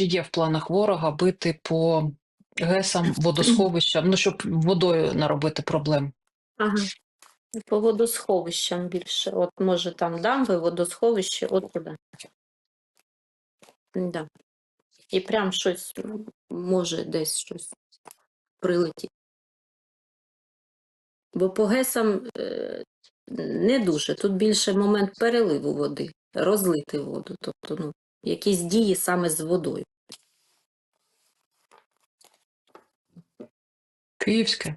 чи є в планах ворога бити по ГЕСам, водосховищам, ну щоб водою наробити проблем? Ага. По водосховищам більше. От може там дамби, водосховище, от туди. Да. І прям щось може десь щось прилетіти. Бо по ГЕСам е, не дуже. Тут більше момент переливу води, розлити воду. Тобто, ну, якісь дії саме з водою. Київське.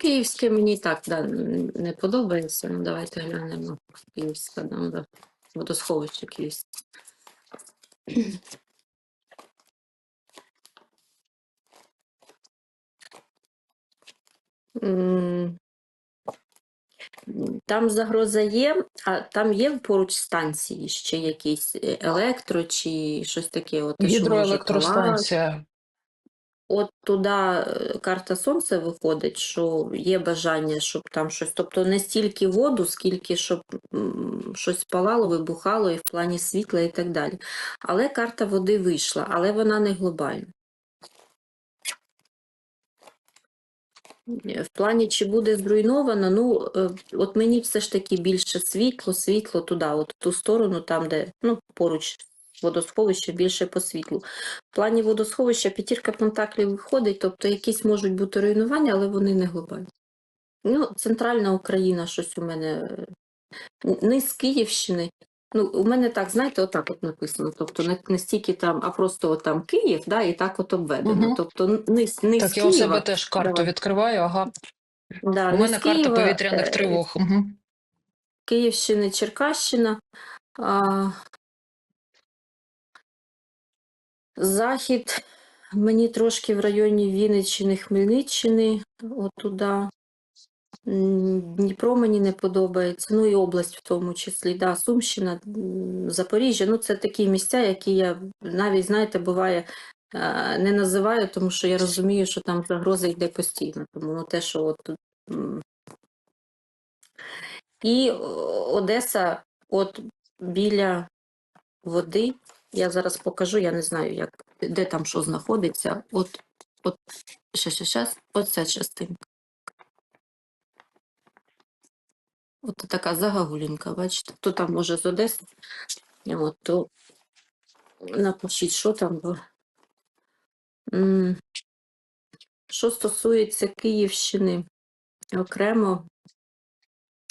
Київське мені так да, не подобається. Ну, давайте глянемо. Київська дамба. Водосховище Київське. Там загроза є, а там є поруч станції ще якісь е, електро чи щось таке. От, Гідроелектростанція. От туди е, карта сонця виходить, що є бажання, щоб там щось. Тобто не стільки воду, скільки щоб щось палало, вибухало і в плані світла і так далі. Але карта води вийшла, але вона не глобальна. В плані, чи буде зруйновано, ну е, от мені все ж таки більше світло, світло туди, от ту сторону, там, де ну, поруч водосховище, більше по світлу. В плані водосховища п'ятірка пентаклів виходить, тобто якісь можуть бути руйнування, але вони не глобальні. Ну, центральна Україна щось у мене е, не з Київщини. Ну, у мене так, знаєте, отак от написано. Тобто не, не стільки там, а просто от там Київ, да, і так от обведено. Мгм. Тобто не, з- не Так, я у Києва. себе теж карту Давай. відкриваю. Ага. Да, У не мене карта Києва, повітряних е, тривог. Угу. Київщини, Черкащина. А, захід мені трошки в районі Вінниччини, Хмельниччини, отуда. Дніпро мені не подобається, ну і область в тому числі, да, Сумщина, Запоріжжя. Ну, це такі місця, які я навіть, знаєте, буває, е, не називаю, тому що я розумію, що там загроза йде постійно. Тому ну, те, що от тут. І Одеса, от біля води, я зараз покажу, я не знаю, як, де там що знаходиться. От, от, ще, ще, ще, оця частинка. От така загагулінка, бачите? Хто там може з Одеси? От, то напишіть, що там. Бо... Що стосується Київщини окремо,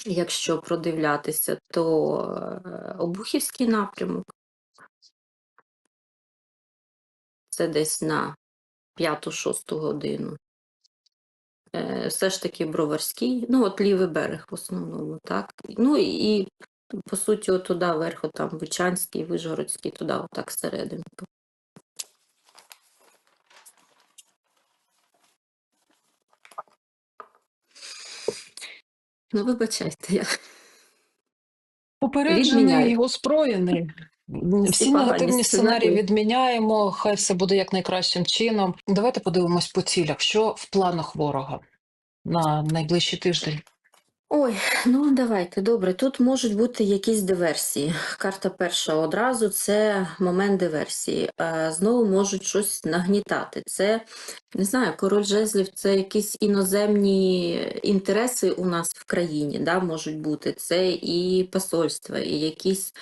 якщо продивлятися, то е, Обухівський напрямок. Це десь на 5-6 годину. Е, Все ж таки Броварський, ну от лівий берег в основному, так. Ну і, і по суті, от туди вверху, там Бучанський, Вижгородський, туди, отак всередину. Ну, вибачайте, я Попереджений, Відміняю. озброєний. Всі погані негативні сценарії відміняємо, хай все буде як найкращим чином. Давайте подивимось по цілях. Що в планах ворога на найближчий тиждень? Ой, ну давайте, добре. Тут можуть бути якісь диверсії. Карта перша одразу це момент диверсії. Е, Знову можуть щось нагнітати. Це не знаю, король жезлів це якісь іноземні інтереси у нас в країні, да, можуть бути. Це і посольства, і якісь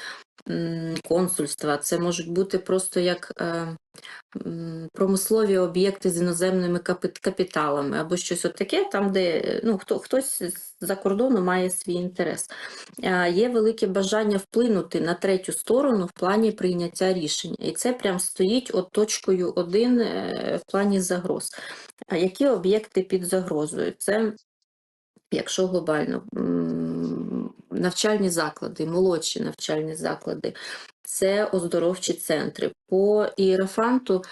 консульства. Це можуть бути просто як. е, Промислові об'єкти з іноземними капіталами або щось таке, там, де ну, хто, хтось за кордону має свій інтерес. Є велике бажання вплинути на третю сторону в плані прийняття рішення. І це прям стоїть от точкою один е, в плані загроз. Які об'єкти під загрозою? Це, якщо глобально, навчальні заклади, молодші навчальні заклади, це оздоровчі центри. По іерофанту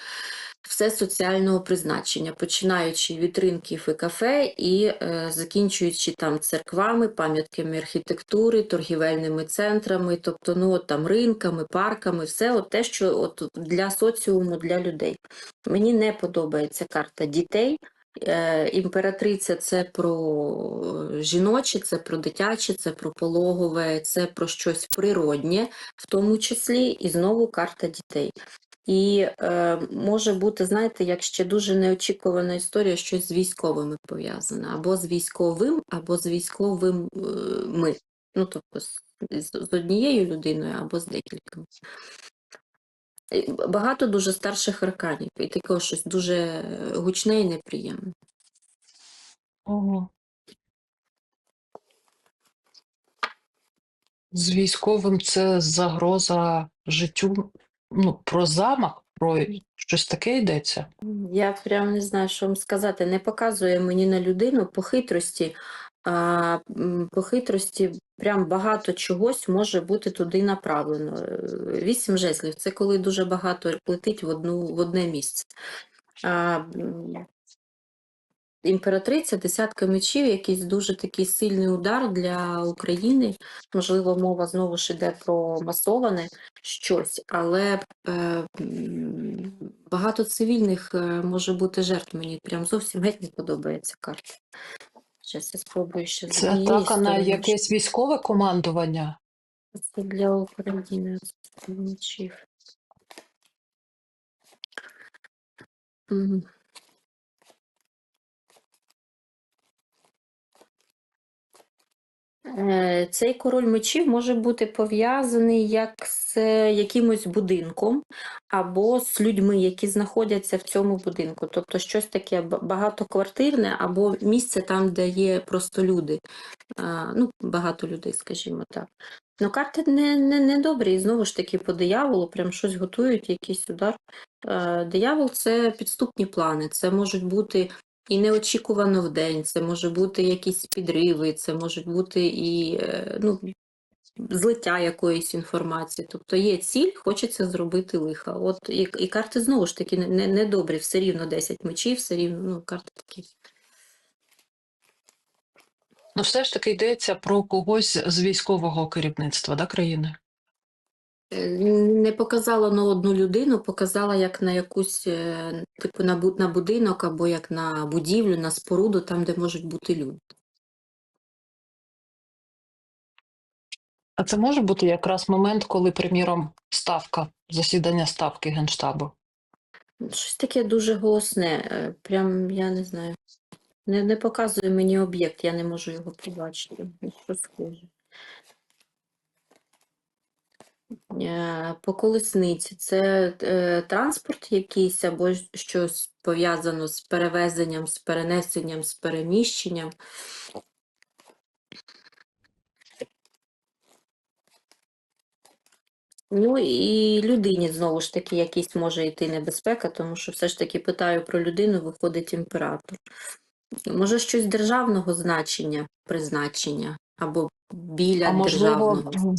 все соціального призначення, починаючи від ринків і кафе і е, закінчуючи там церквами, пам'ятками архітектури, торгівельними центрами, тобто ну, от, там ринками, парками, все от те, що от для соціуму, для людей. Мені не подобається карта дітей. Е, Імператриця це про жіноче, це про дитяче, це про пологове, це про щось природнє, в тому числі, і знову карта дітей. І е, може бути, знаєте, як ще дуже неочікувана історія, щось з військовими пов'язане, або з військовим, або з військовим е, ми. Ну, тобто з з однією людиною або з декількома. І Багато дуже старших арканів, і такого щось дуже е, гучне і неприємне. Ого. З військовим це загроза життю. Ну, про замах, про щось таке йдеться. Я прям не знаю, що вам сказати. Не показує мені на людину по хитрості. По хитрості прям багато чогось може бути туди направлено. Вісім жезлів це коли дуже багато летить в одну в одне місце. А, імператриця, десятка мечів, якийсь дуже такий сильний удар для України. Можливо, мова знову ж іде про масоване щось, але е, багато цивільних е, може бути жертв. Мені прям зовсім геть не подобається карта. Зараз я спробую ще Це атака на якесь військове командування. Це для України мечів. Мгм. Е, Цей король мечів може бути пов'язаний як з е, якимось будинком або з людьми, які знаходяться в цьому будинку. Тобто щось таке багатоквартирне або місце там, де є просто люди. Ну, багато людей, скажімо так. Ну, карти не, не, не добрі, і знову ж таки по дияволу прям щось готують, якийсь удар. Е, Диявол це підступні плани, це можуть бути і неочікувано в день, це може бути якісь підриви, це можуть бути і е, ну, злиття якоїсь інформації. Тобто є ціль, хочеться зробити лиха. От і, і карти знову ж таки не, не, добрі, все рівно 10 мечів, все рівно ну, карти такі. Ну, все ж таки йдеться про когось з військового керівництва да, країни. Е, Не показала на одну людину, показала як на якусь, е, типу, на, бу- на будинок або як на будівлю, на споруду, там, де можуть бути люди. А це може бути якраз момент, коли, приміром, ставка, засідання ставки Генштабу. Щось таке дуже голосне, е, прям я не знаю. Не, не показує мені об'єкт, я не можу його побачити. Що схоже. Е, По колесниці це е, транспорт якийсь або щось пов'язано з перевезенням, з перенесенням, з переміщенням. Ну і людині знову ж таки якийсь може йти небезпека, тому що все ж таки питаю про людину, виходить імператор. Може щось державного значення, призначення або біля А можливо, державного.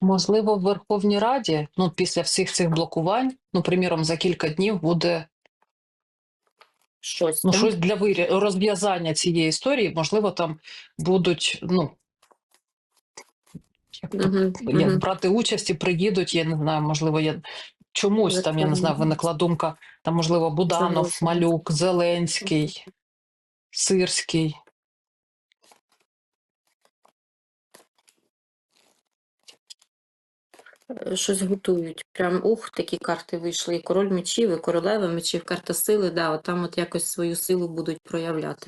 Можливо, в Верховній Раді, ну, після всіх цих блокувань, ну, приміром, за кілька днів буде Щось ну, там. щось для вирі... розв'язання цієї історії, можливо, там будуть, ну, як, Мгм, як мгм. брати участь і приїдуть, я не знаю, можливо, я чомусь там, я не знаю, виникла думка, там, можливо, Буданов. Малюк, Зеленський, Сирський. Щось готують. Прям ух, такі карти вийшли. І король мечів, і королева мечів, карта сили, да, от там от якось свою силу будуть проявляти.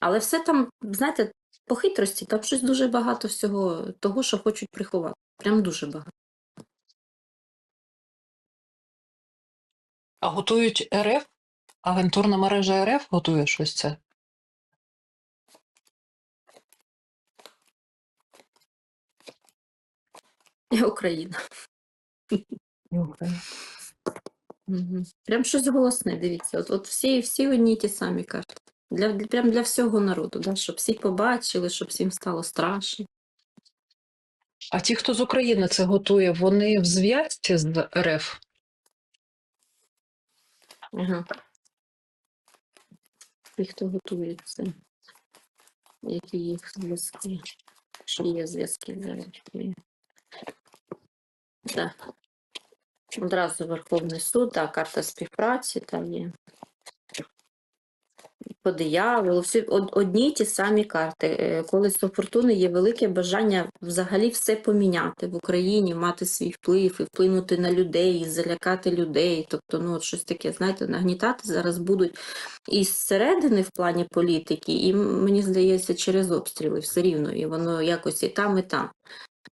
Але все там, знаєте, по хитрості, там щось дуже багато всього того, що хочуть приховати. Прям дуже багато. А готують РФ? Агентурна мережа РФ готує щось це? Україна. Мгм. Прям щось голосне, дивіться. От, от всі, всі одні й ті самі карти. Для, для- прям для всього народу, да? щоб всі побачили, щоб всім стало страшно. А ті, хто з України це готує, вони в зв'язці з РФ? Ага. Ті, хто готується. Які їх зв'язки? Чи є зв'язки зараз? Є. Так. Одразу Верховний суд, так, карта співпраці там є. по дияволу, всі одні й ті самі карти. Е, Колесо фортуни є велике бажання взагалі все поміняти в Україні, мати свій вплив і вплинути на людей, і залякати людей. Тобто, ну, от щось таке, знаєте, нагнітати зараз будуть і зсередини в плані політики, і мені здається, через обстріли все рівно, і воно якось і там, і там.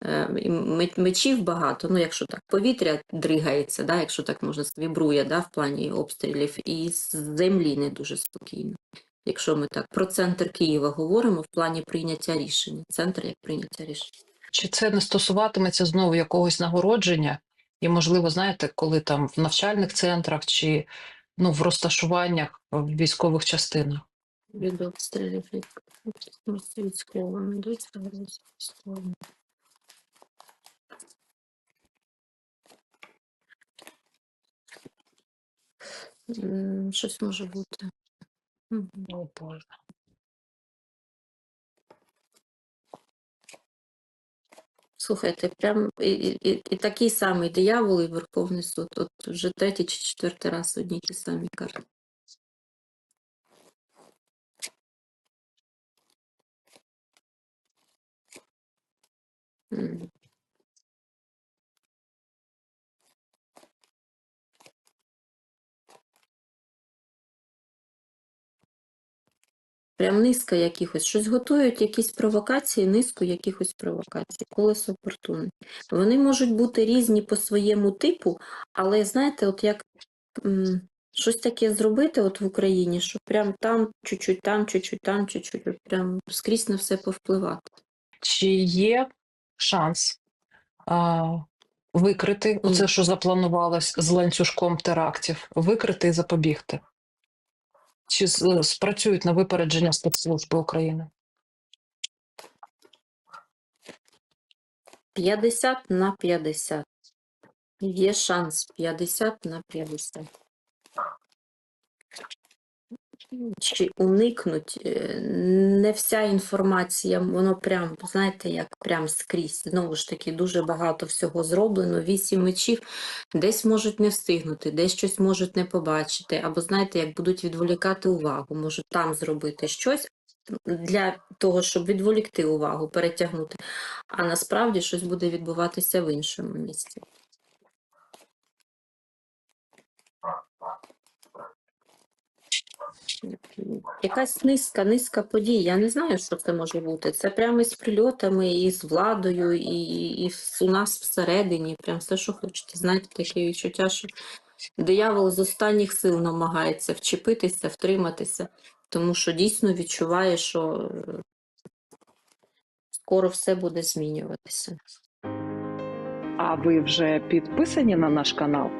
Е, Мечів багато, ну якщо так повітря дригається, да, якщо так можна вібрує да, в плані обстрілів, і з землі не дуже спокійно. Якщо ми так про центр Києва говоримо в плані прийняття рішення, центр як прийняття рішень. Чи це не стосуватиметься знову якогось нагородження? І, можливо, знаєте, коли там в навчальних центрах чи ну, в розташуваннях в військових частинах? Від обстрілів від військовими йдуть загрози військовими. М, Щось може бути. Мгм. О, Боже. Слухайте, прям і, і, і, і такий самий диявол і Верховний суд. От вже третій чи четвертий раз одні й ті самі карти. М. Прям низка якихось, щось готують, якісь провокації, низку якихось провокацій, колесо фортуни. Вони можуть бути різні по своєму типу, але знаєте, от як м, щось таке зробити от в Україні, що прям там чуть-чуть, там чуть-чуть, там чуть-чуть, прям скрізь на все повпливати. Чи є шанс а, викрити оце, що запланувалось з ланцюжком терактів, викрити і запобігти? Чи спрацюють на випередження спецслужби України? 50 на 50. Є шанс 50 на 50. Чи уникнуть е, не вся інформація, воно прям, знаєте, як прям скрізь. Знову ж таки, дуже багато всього зроблено. Вісім мечів десь можуть не встигнути, десь щось можуть не побачити, або знаєте, як будуть відволікати увагу, можуть там зробити щось для того, щоб відволікти увагу, перетягнути. А насправді щось буде відбуватися в іншому місці. Якась низка, низка подій. Я не знаю, що це може бути. Це прямо із прильотами, і з владою, і, і у нас всередині. Прям все, що хочете. Знаєте, таке відчуття, що диявол з останніх сил намагається вчепитися, втриматися, тому що дійсно відчуває, що е, скоро все буде змінюватися. А ви вже підписані на наш канал?